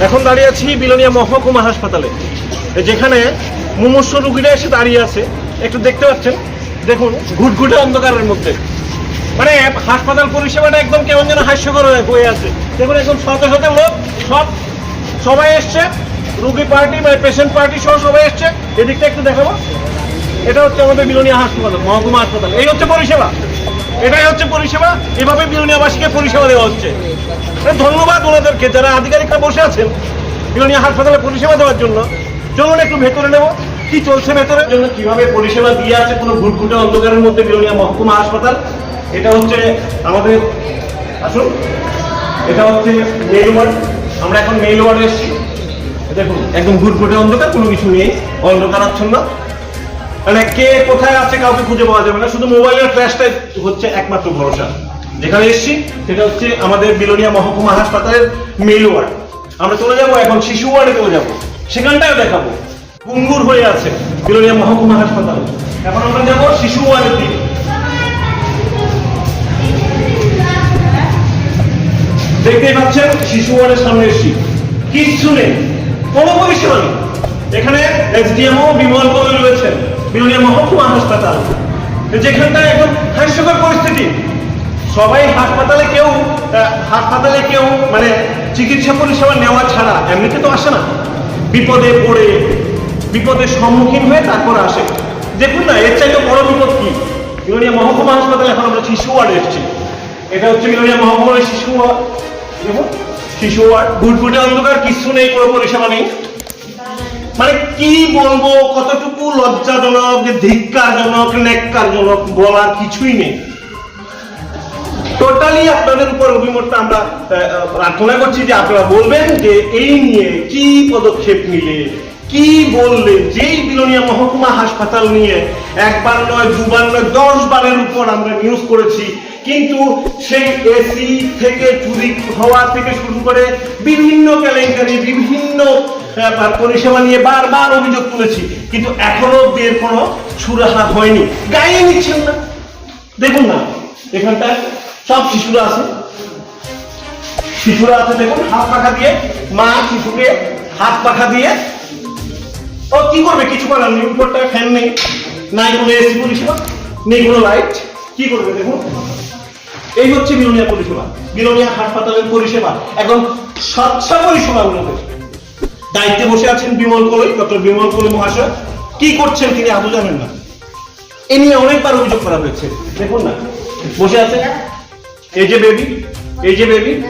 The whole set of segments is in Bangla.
এখন দাঁড়িয়ে আছি বিলোনিয়া মহকুমা হাসপাতালে। যেখানে মুমূর্ষ রুগীরা এসে দাঁড়িয়ে আছে। একটু দেখতে পাচ্ছেন? দেখুন, ঘুটঘুটে অন্ধকারের মধ্যে। মানে হাসপাতাল পরিষেবাটা একদম কেমন যেন হাস্যকর হয়ে- আছে। দেখুন, একদম শত শত লোক, সব, সবাই এসছে। রুগী পার্টি মানে পেশেন্ট পার্টি সহ সবাই এসছে। এদিকটা একটু দেখাবো। এটা হচ্ছে আমাদের বিলোনিয়া হাসপাতাল, মহকুমা হাসপাতাল। এই হচ্ছে পরিষেবা। এটাই হচ্ছে পরিষেবা। এভাবে বিলোনিয়াবাসীকে পরিষেবা দেওয়া হচ্ছে। ধন্যবাদ ওনাদেরকে, যারা আধিকারিকরা বসে আছেন বিলোনিয়া হাসপাতালে পরিষেবা দেওয়ার জন্য। চলুন একটু ভেতরে নেব। কি চলছে ভেতরের জন্য কীভাবে পরিষেবা দিয়ে আছে কোনো ঘুটঘুটে অন্ধকারের মধ্যে বিলোনিয়া মহকুমা হাসপাতাল? এটা হচ্ছে আমাদের আসুন। এটা হচ্ছে মেইল ওয়ার্ড। আমরা এখন মেইল ওয়ার্ডে এসেছি। দেখুন, একদম ঘুটঘুটে অন্ধকার, কোনো কিছু নেই। অন্ধকারাচ্ছন্ন। মানে কে কোথায় আছে কাউকে খুঁজে পাওয়া যাবে না, শুধু মোবাইলের ফ্ল্যাশটাই হচ্ছে একমাত্র ভরসা। যেখানে এসেছি, সেটা হচ্ছে আমাদের বিলোনিয়া মহকুমা হাসপাতালের মেল ওয়ার্ড। আমরা চলে যাব এখন শিশু ওয়ার্ডে চলে যাব। সেখানটাও দেখাবো। গুঙ্গুর হয়ে আছে বিলোনিয়া মহকুমা হাসপাতাল। এখন আমরা যাব শিশু ওয়ার্ডের দিকে। দেখতেই পাচ্ছেন, শিশু ওয়ার্ডের সামনে এসেছি। কিচ্ছু নেই, কোনো পরিষেবা নেই। এখানে এসডিএমও বিমল কবি রয়েছেন। বিলোনিয়া মহকুমা হাসপাতাল যেখানটায় একদম হাস্যকর পরিস্থিতি। সবাই হাসপাতালে কেউ হাসপাতালে কেউ মানে চিকিৎসা পরিষেবা নেওয়া ছাড়া এমনিতে তো আসে না। বিপদে পড়ে, বিপদের সম্মুখীন হয়ে তারপর আসে। দেখুন না, এর চাইতে বড় বিপদ কি? বিলোনিয়া মহকুমা হাসপাতালে এখন আমরা শিশু ওয়ার্ডে এসেছি। এটা হচ্ছে বিলোনিয়া মহকুমার শিশু ওয়ার্ড। শিশু ওয়ার্ড ঘুটঘুটে অন্ধকার, কিছু নেই, কোনো পরিষেবা নেই। মানে কি বলব? কতটুকু লজ্জাজনক, ধিক্কারজনক নেককারজনক বলার কিছুই নেই। টোটালি আপনাদের উপর অভিমতটা আমরা প্রার্থনা করছি যে আপনারা বলবেন যে এই নিয়ে কি পদক্ষেপ নিলে কি বললে? যেই বিলোনিয়া মহকুমা হাসপাতাল নিয়ে একবার নয়, দুবার নয় দশ বারের উপর আমরা নিউজ করেছি। কিন্তু সেই এসি থেকে চুরি হওয়া থেকে শুরু করে বিভিন্ন কেলেঙ্কারি, বিভিন্ন পরিষেবা নিয়ে বারবার অভিযোগ তুলেছি। কিন্তু এখনও এর কোনো সুরাহা হয়নি। গায়ে নিচ্ছেন না। দেখুন না, এখানটায় সব শিশুরা আছে। শিশুরা আছে, দেখুন, হাত পাখা দিয়ে, মা শিশুকে হাত পাখা দিয়ে ও, কি করবে? কিছু করার নেই। উপরটায় ফ্যান নেই। নাই কোনো এসি পরিষেবা। নেই কোনো লাইট কি করবে দেখুন? এই হচ্ছে বিলোনিয়া পরিষেবা। বিলোনিয়া হাসপাতালের পরিষেবা। একদম স্বচ্ছ পরিষেবা গুলোতে দায়িত্বে বসে আছেন বিমল কলই, ডক্টর বিমল কলই মহাশয়। কি করছেন তিনি আদৌ জানেন না। এ নিয়ে অনেকবার অভিযোগ করা হয়েছে। দেখুন না। বসে আছে এই যে বেবি এই যে বেবি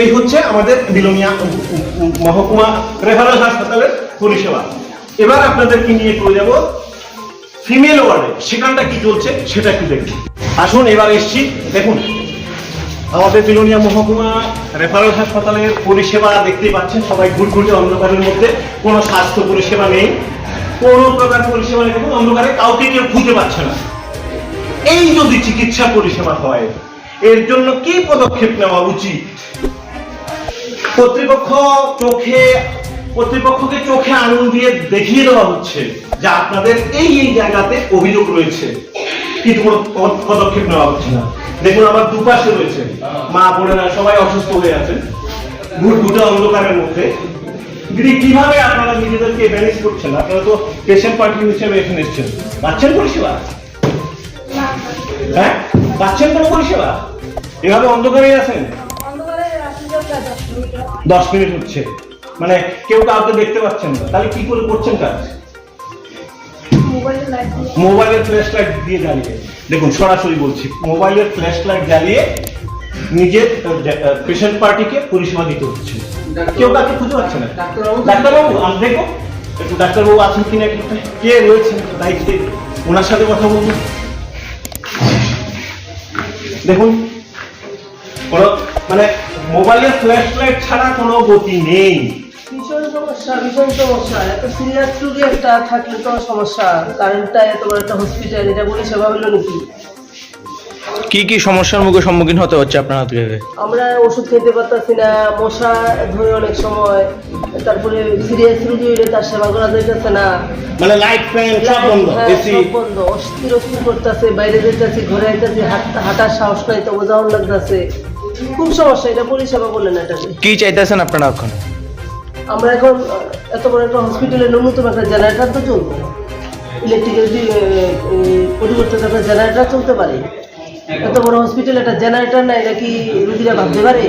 এই হচ্ছে আমাদের বিলোনিয়া মহকুমা রেফারেল হাসপাতালের পরিষেবা। এবার আপনাদেরকে নিয়ে চলে যাব ফিমেল ওয়ার্ডে। সেখানটা কি চলছে সেটা একটু দেখি আসুন, এবার এসছি, দেখুন। আমাদের বিলোনিয়া মহকুমা রেফারেল হাসপাতালের পরিষেবা দেখতেই পাচ্ছেন সবাই ঘুরঘুরতে অন্ধকারের মধ্যে। কোনো স্বাস্থ্য পরিষেবা নেই। কোনো প্রকার পরিষেবা নেই। দেখুন, অন্ধকারে কাউকে কেউ খুঁজে পাচ্ছে না। এই যদি চিকিৎসা পরিষেবা হয়, এর জন্য কি পদক্ষেপ নেওয়া উচিত? কর্তৃপক্ষ চোখে কর্তৃপক্ষকে চোখে আঙুল দিয়ে দেখিয়ে দেওয়া হচ্ছে যে আপনাদের এই এই জায়গাতে অভিযোগ রয়েছে। কিন্তু কোনো পদক্ষেপ নেওয়া হচ্ছে না। দেখুন, আমার দুপাশে রয়েছে। মা বোনেরা সবাই অসুস্থ হয়ে ঘুট ঘুটে অন্ধকারের মধ্যে। দিদি, কীভাবে আপনারা নিজেদেরকে ম্যানেজ করছেন? আপনারা তো পেশেন্ট পার্টি হিসেবে এখানে এসেছেন। পাচ্ছেন পরিষেবা? হ্যাঁ? পাচ্ছেন কোনো পরিষেবা? এভাবে অন্ধকারে আছেন? দশ মিনিট হচ্ছে। মানে কেউ কাউকে দেখতে পাচ্ছেন না। তাহলে কি করে করছেন কাজ? মোবাইলের ফ্ল্যাশ লাইট দিয়ে জ্বালিয়ে। দেখুন সরাসরি বলছি মোবাইলের ফ্ল্যাশ লাইট জ্বালিয়ে নিজের পেশেন্ট পার্টিকে পরিষেবা দিতে হচ্ছে। কেউ কাকে খুঁজে পাচ্ছে না। ডাক্তারবাবু? ডাক্তারবাবু আমি দেখো একটু ডাক্তারবাবু আছেন কিনা একটু কে রয়েছেন? দায়িত্বে ওনার সাথে কথা বলব দেখুন মোবাইলের ফ্ল্যাশ লাইট ছাড়া কোনো গতি নেই। ভীষণ সমস্যা ভীষণ সমস্যা। এত সিরিয়াস রুগী একটা থাকলে তো সমস্যা। কারেন্টটা এত বড় একটা হসপিটাল এটা বলে সেবা হলো নাকি? কি কি সমস্যার মুখে সম্মুখীন হতে হচ্ছে আমরা ওষুধ খেতে পারতাছি না মশা ধরে অনেক সময়। তারপরে সিরিয়াস রুগী হইলে তার সেবা করা যাইতেছে না। মানে লাইট ফ্যান সব বন্ধ এসি বন্ধ। অস্থির অস্থির করতেছে বাইরে যেতেছি ঘরে আইতেছি হাঁটার সাহস নাই তো বোঝাও লাগতেছে। খুব সমস্যা এটা পরিষেবা বলেন এটাকে কি চাইতেছেন আপনারা এখন? আমরা এখন এত বড় একটা হসপিটালে ন্যূনতম একটা জেনারেটর তো চলবে। ইলেকট্রিকের পরিবর্তে তো একটা জেনারেটর চলতে পারে। এত বড় হসপিটালে একটা জেনারেটর নাই এটা কি রুগীরা ভাবতে পারে?